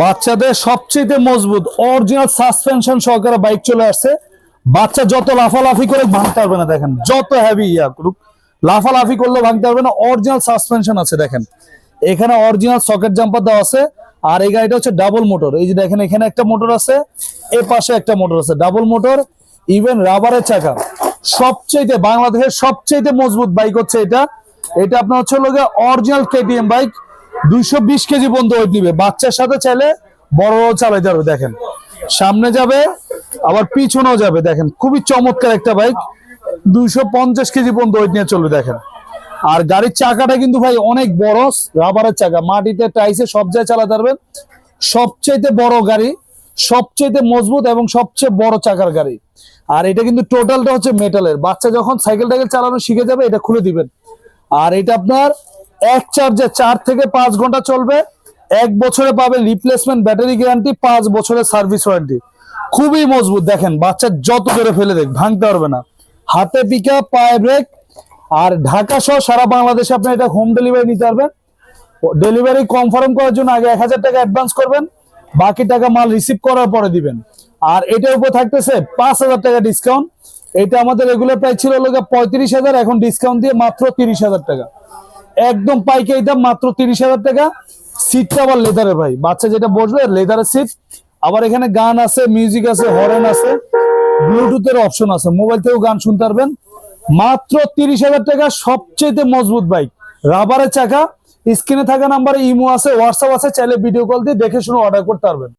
বাচ্চাদের সবচেয়ে মজবুত অরিজিনাল সাসপেনশন সহকারে বাইক চলে আসছে। বাচ্চা যত লাফালাফি করে ভাঙতে পারবে না, দেখেন, যত হেভি ইয়া করুক, লাফালাফি করলে ভাঙতে পারবে না অরিজিনাল সাসপেনশন আছে, দেখেন। এখানে অরিজিনাল সকেট জাম্পার দেওয়া আছে, আর এই গাড়িটা হচ্ছে ডাবল মোটর এই যে দেখেন, এখানে একটা মোটর আছে, এ পাশে একটা মোটর আছে ডাবল মোটর ইভেন রাবারের চাকা। সবচেয়ে বাংলাদেশের সবচেয়ে মজবুত বাইক হচ্ছে এটা। এটা আপনার হচ্ছে অরিজিনাল কেটিএম বাইক দুইশো বিশ কেজি পর্যন্ত ওয়েট নিবে বাচ্চার সাথে চাইলে বড়রাও চালাইতে পারবে, দেখেন। সামনে যাবে, আবার পিছনেও যাবে, দেখেন। খুবই চমৎকার একটা বাইক। দুইশো পঞ্চাশ কেজি পর্যন্ত ওয়েট নিয়ে চলবে, দেখেন। আর গাড়ির চাকাটা কিন্তু ভাই অনেক বড়, রাবারের চাকা। মাটিতে, টাইসে সব জায়গায় চালাতে পারবেন। সবচেয়ে বড় গাড়ি সবচেয়ে মজবুত এবং সবচেয়ে বড় চাকার গাড়ি। আর এটা কিন্তু টোটালটা হচ্ছে মেটালের বাচ্চা যখন সাইকেল টাইকেল চালানো শিখে যাবে, এটা খুলে দিবেন। আর এটা আপনার এক চার্জে চার থেকে পাঁচ ঘণ্টা চলবে। এক বছরে পাবে রিপ্লেসমেন্ট ব্যাটারি গ্যারান্টি পাঁচ বছরের সার্ভিস ওয়ারেন্টি খুবই মজবুত, দেখেন, বাচ্চা যত করে ফেলে দেখ, ভাঙতে পারবে না। হাতে পিকা পায়ে ব্রেক আর ঢাকা সহ সারা বাংলাদেশে আপনি এটা হোম ডেলিভারি নিতে পারবেন। ডেলিভারি কনফার্ম করার জন্য আগে এক হাজার টাকা অ্যাডভান্স করবেন, বাকি টাকা মাল রিসিভ করার পরে দিবেন। আর এটার উপর থাকতেছে পাঁচ হাজার টাকা ডিসকাউন্ট এটা আমাদের রেগুলার প্রাইস ছিল লোক পঁয়ত্রিশ হাজার, এখন ডিসকাউন্ট দিয়ে মাত্র তিরিশ হাজার টাকা। একদম পাইকারি দাম মাত্র তিরিশ হাজার টাকা। সিটটা আবার লেদারের ভাই। বাচ্চা যেটা বসবে লেদারের সিট আবার এখানে গান আছে মিউজিক আছে হরেন আছে। ব্লুটুথের অপশন আছে। মোবাইল থেকেও গান শুনতে পারবেন। মাত্র তিরিশ হাজার টাকা। সবচেয়ে মজবুত বাইক রাবারের চাকা। স্ক্রিনে থাকা নাম্বারে ইমো আছে হোয়াটসঅ্যাপ আছে। চাইলে ভিডিও কল দিয়ে দেখে শুনে অর্ডার করতে পারবেন।